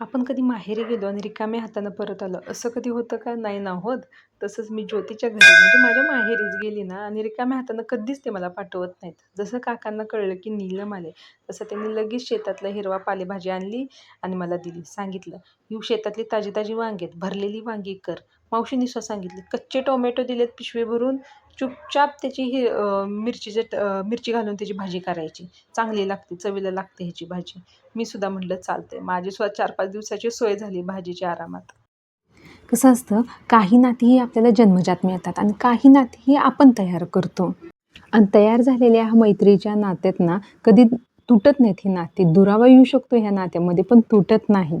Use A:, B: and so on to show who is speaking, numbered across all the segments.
A: आपण कधी माहेरी गेलो आणि रिकाम्या हातानं परत आलो असं कधी होतं का? नाही ना होत. तसंच मी ज्योतीच्या घरी म्हणजे माझ्या माहेरीच गेली ना आणि रिकाम्या हातानं कधीच ते मला पाठवत नाहीत. जसं काकांना कळलं की नीलम आले तसं त्यांनी लगेच शेतातला हिरवा पालेभाजी आणली आणि मला दिली सांगितलं ही शेतातली ताजी ताजी वांगी आहेत भरलेली वांगी कर मावशीने सुद्धा सांगितली कच्चे टोमॅटो दिलेत पिशवी भरून चुपचाप त्याची ही मिरचीचे मिरची घालून त्याची भाजी करायची. चांगली लागते चवीला लागते ह्याची भाजी. मी सुद्धा म्हटलं चालतंय. माझी सुद्धा चार पाच दिवसाची सोय झाली भाजीची आरामात.
B: कसं असतं काही नातीही आपल्याला जन्मजात मिळतात आणि काही नातीही आपण तयार करतो. आणि तयार झालेल्या ह्या मैत्रीच्या नात्यात ना कधी तुटत नाहीत ही नाती. दुरावा येऊ शकतो ह्या नात्यामध्ये पण तुटत नाहीत.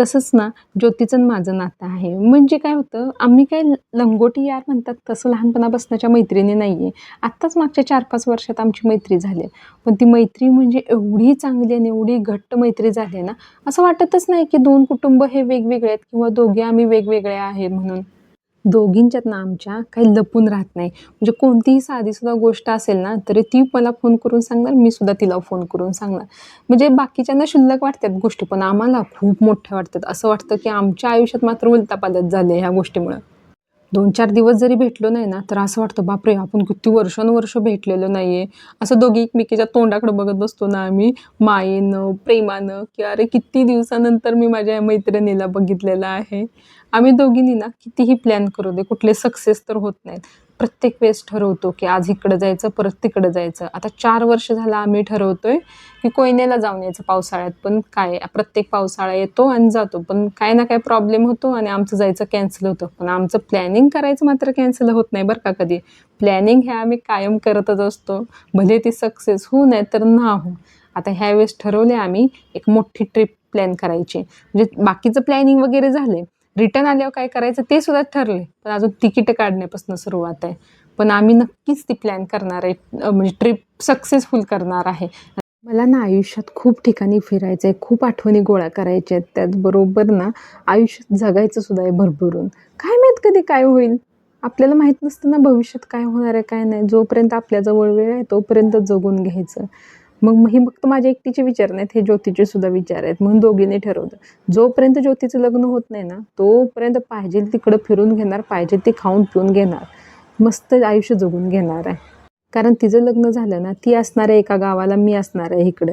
B: तसंच ना ज्योतीचं माझं नातं आहे. म्हणजे काय होतं आम्ही काय लंगोटी यार म्हणतात तसं लहानपणापासूनच्या मैत्रिणी नाही आहे आत्ताच मागच्या चार पाच वर्षात आमची मैत्री झाली. पण ती मैत्री म्हणजे एवढी चांगली आणि एवढी घट्ट मैत्री झाली आहे ना असं वाटतच नाही की दोन कुटुंब हे वेगवेगळे आहेत किंवा दोघे आम्ही वेगवेगळे आहे म्हणून. दोघींच्यात ना आमच्या काही लपून राहत नाही. म्हणजे कोणतीही साधीसुद्धा गोष्ट असेल ना तरी ती मला फोन करून सांगणार मी सुद्धा तिला फोन करून सांगणार. म्हणजे बाकीच्यांना शुल्लक वाटतात गोष्टी पण आम्हाला खूप मोठ्या वाटतात. असं वाटतं की आमच्या आयुष्यात मात्र उलतापालत झाले ह्या गोष्टीमुळं. दोन चार दिवस जरी भेटलो नाही ना तर असं वाटतं बापरे आपण किती वर्षानुवर्ष भेटलेलो नाही आहे असं दोघी एकमेकीच्या तोंडाकडे बघत बसतो ना आम्ही मायेनं प्रेमानं की अरे किती दिवसानंतर मी माझ्या मैत्रिणीला बघितलेलं आहे. आम्ही दोघींनी ना कितीही प्लॅन करू दे कुठले सक्सेस तर होत नाहीत. प्रत्येक वेळेस ठरवतो की आज इकडं जायचं परत तिकडं जायचं. आता चार वर्ष झालं आम्ही ठरवतोय की कोयनेला जाऊन यायचं पावसाळ्यात पण काय प्रत्येक पावसाळा येतो आणि जातो पण काय ना काय प्रॉब्लेम होतो आणि आमचं जायचं कॅन्सल होतं. पण आमचं प्लॅनिंग करायचं मात्र कॅन्सल होत नाही बरं का कधी. प्लॅनिंग हे आम्ही कायम करतच असतो. भले ती सक्सेस होऊ नाही तर ना हो आता ह्यावेळेस ठरवले आम्ही एक मोठी ट्रिप प्लॅन करायची. म्हणजे बाकीचं प्लॅनिंग वगैरे झाले रिटर्न आल्यावर काय करायचं ते सुद्धा ठरले पण अजून तिकीट काढण्यापासून सुरुवात आहे. पण आम्ही नक्कीच ती प्लॅन करणार आहे. म्हणजे ट्रिप सक्सेसफुल करणार आहे. मला ना आयुष्यात खूप ठिकाणी फिरायचं आहे खूप आठवणी गोळा करायच्या आहेत. त्याचबरोबर ना आयुष्यात जगायचं सुद्धा आहे भरभरून. काय माहीत कधी काय होईल? आपल्याला माहीत नसतं ना भविष्यात काय होणार आहे काय नाही. जोपर्यंत आपल्याजवळ वेळ आहे तोपर्यंत जगून घ्यायचं. मग ही फक्त माझ्या एकटीचे विचार नाहीत हे ज्योतीचे सुद्धा विचार आहेत. म्हणून दोघींनी ठरवलं. जोपर्यंत ज्योतीचं लग्न होत नाही ना तोपर्यंत पाहिजे तिकडं फिरून घेणार पाहिजे ते खाऊन पिऊन घेणार. मस्त आयुष्य जगून घेणार आहे. कारण तिचं लग्न झालं ना ती असणार आहे एका गावाला मी असणार आहे इकडं.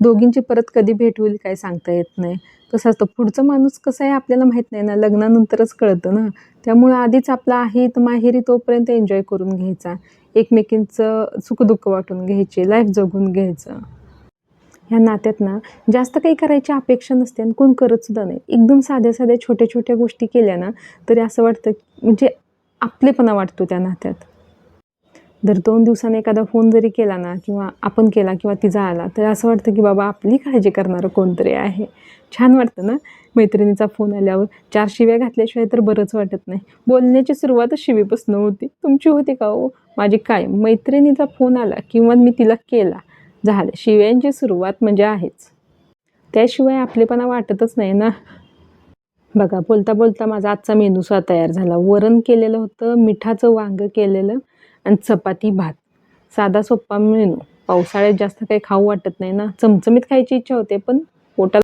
B: दोघींची परत कधी भेट होईल काय सांगता येत नाही. कसं असतं पुढचं माणूस कसं आहे आपल्याला माहीत नाही ना लग्नानंतरच कळतं ना. त्यामुळं आधीच आपला आहे तर माहेरी तोपर्यंत एन्जॉय करून घ्यायचा. एकमेकींचं सुखदुःख वाटून घ्यायचे लाईफ जगून घ्यायचं. ह्या नात्यात ना जास्त काही करायची अपेक्षा नसते आणि कोण करतसुद्धा नाही. एकदम साध्या साध्या छोट्या छोट्या गोष्टी केल्या ना तरी असं वाटतं म्हणजे आपलेपणा वाटतो त्या नात्यात. जर दोन दिवसाने एखादा फोन जरी केला ना किंवा आपण केला किंवा तिचा आला तर असं वाटतं की बाबा आपली काळजी करणारं कोणतरी आहे. छान वाटतं ना? मैत्रिणीचा फोन आल्यावर चार शिव्या घातल्याशिवाय तर बरंच वाटत नाही. बोलण्याची सुरुवातच शिवीपासून होती. तुमची होती का हो? माझी काय मैत्रिणीचा फोन आला किंवा मी तिला केला झालं. शिव्यांची सुरुवात म्हणजे आहेच. त्याशिवाय आपलेपणा वाटतच नाही ना? बघा बोलता बोलता माझा आजचा मेनू तयार झाला. वरण केलेलं होतं मिठाचं वांगं केलेलं. आणि चपाती भात. साधा सोप्पा मेनू. पावसाळ्यात जास्त काही खाऊ वाटत नाही ना. चमचमीत खायची इच्छा होते पण पोटाला